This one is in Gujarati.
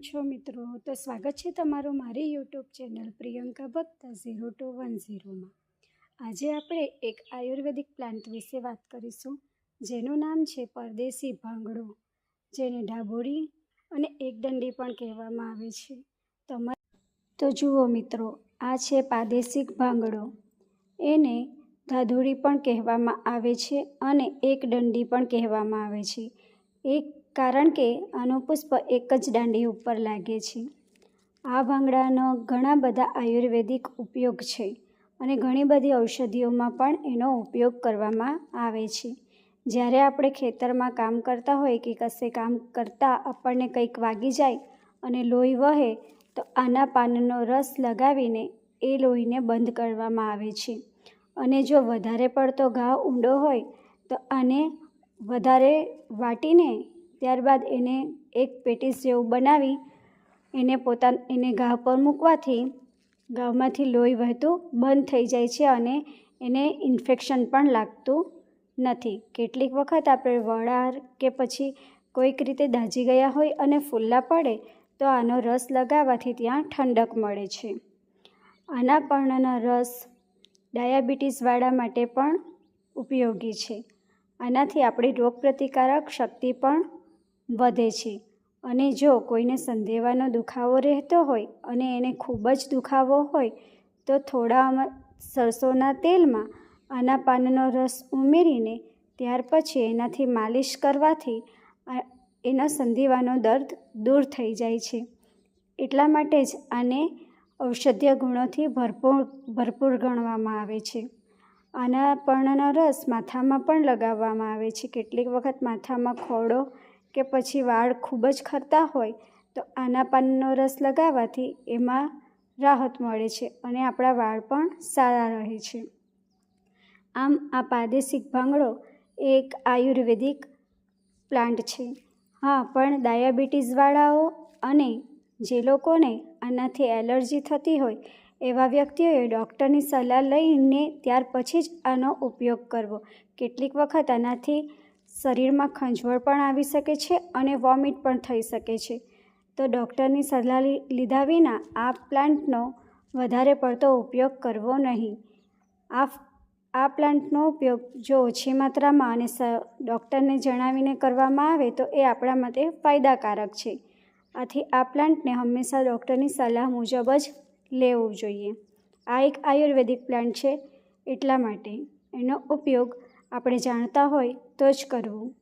છો મિત્રો. તો સ્વાગત છે તમારું મારી યુટ્યુબ ચેનલ પ્રિયંકા ભક્ત ઝીરો ટુ વન ઝીરોમાં. આજે આપણે એક આયુર્વેદિક પ્લાન્ટ વિશે વાત કરીશું, જેનું નામ છે પરદેશી ભાંગડો, જેને ડાબોડી અને એકદંડી પણ કહેવામાં આવે છે. તમારે તો જુઓ મિત્રો, આ છે પાદેશિક ભાંગડો. એને ધાધુડી પણ કહેવામાં આવે છે અને એક દંડી પણ કહેવામાં આવે છે. એક કારણ કે આનું પુષ્પ એક જ દાંડી ઉપર લાગે છે. આ ભાંગડાનો ઘણા બધા આયુર્વેદિક ઉપયોગ છે અને ઘણી બધી ઔષધિઓમાં પણ એનો ઉપયોગ કરવામાં આવે છે. જ્યારે આપણે ખેતરમાં કામ કરતા હોય કે કશે કામ કરતાં આપણને કંઈક વાગી જાય અને લોહી વહે, તો આના પાનનો રસ લગાવીને એ લોહીને બંધ કરવામાં આવે છે. અને જો વધારે પડતો ઘા ઊંડો હોય, તો આને વધારે વાટીને ત્યારબાદ એને એક પેટીસ જેવું બનાવી, એને પોતા એને ઘા પર મૂકવાથી ઘાવમાંથી લોહી વહેતું બંધ થઈ જાય છે અને એને ઇન્ફેક્શન પણ લાગતું નથી. કેટલીક વખત આપણે વડાર કે પછી કોઈક રીતે દાઝી ગયા હોય અને ફૂલ્લા પડે, તો આનો રસ લગાવવાથી ત્યાં ઠંડક મળે છે. આના પર્ણનો રસ ડાયાબિટીસવાળા માટે પણ ઉપયોગી છે. આનાથી આપણી રોગપ્રતિકારક શક્તિ પણ વધે છે. અને જો કોઈને સંધિવાનો દુખાવો રહેતો હોય અને એને ખૂબ જ દુખાવો હોય, તો થોડા સરસોના તેલમાં આના પાનનો રસ ઉમેરીને ત્યાર પછી એનાથી માલિશ કરવાથી એનો સંધિવાનો દર્દ દૂર થઈ જાય છે. એટલા માટે જ આને ઔષધીય ગુણોથી ભરપૂર ભરપૂર ગણવામાં આવે છે. આના પર્ણનો રસ માથામાં પણ લગાવવામાં આવે છે. કેટલીક વખત માથામાં ખોડો કે પછી વાળ ખૂબ જ ખરતા હોય, તો આના પાનનો રસ લગાવવાથી એમાં રાહત મળે છે અને આપણા વાળ પણ સારા રહે છે. આમ, આ પ્રાદેશિક ભાંગડો એક આયુર્વેદિક પ્લાન્ટ છે. હા, પણ ડાયાબિટીસવાળાઓ અને જે લોકોને આનાથી એલર્જી થતી હોય, એવા વ્યક્તિઓએ ડૉક્ટરની સલાહ લઈને ત્યાર પછી જ આનો ઉપયોગ કરવો. કેટલીક વખત આનાથી શરીરમાં ખંજવળ પણ આવી શકે છે અને વોમિટ પણ થઈ શકે છે. તો ડૉક્ટરની સલાહ લીધા વિના આ પ્લાન્ટનો વધારે પડતો ઉપયોગ કરવો નહીં. આ આ પ્લાન્ટનો ઉપયોગ જો ઓછી માત્રામાં અને ડૉક્ટરને જણાવીને કરવામાં આવે તો એ આપણા માટે ફાયદાકારક છે. આથી આ પ્લાન્ટને હંમેશા ડૉક્ટરની સલાહ મુજબ જ લેવું જોઈએ. આ એક આયુર્વેદિક પ્લાન્ટ છે એટલા માટે. એનો ઉપયોગ આપણે જાણતા હોય તો જ કરવું.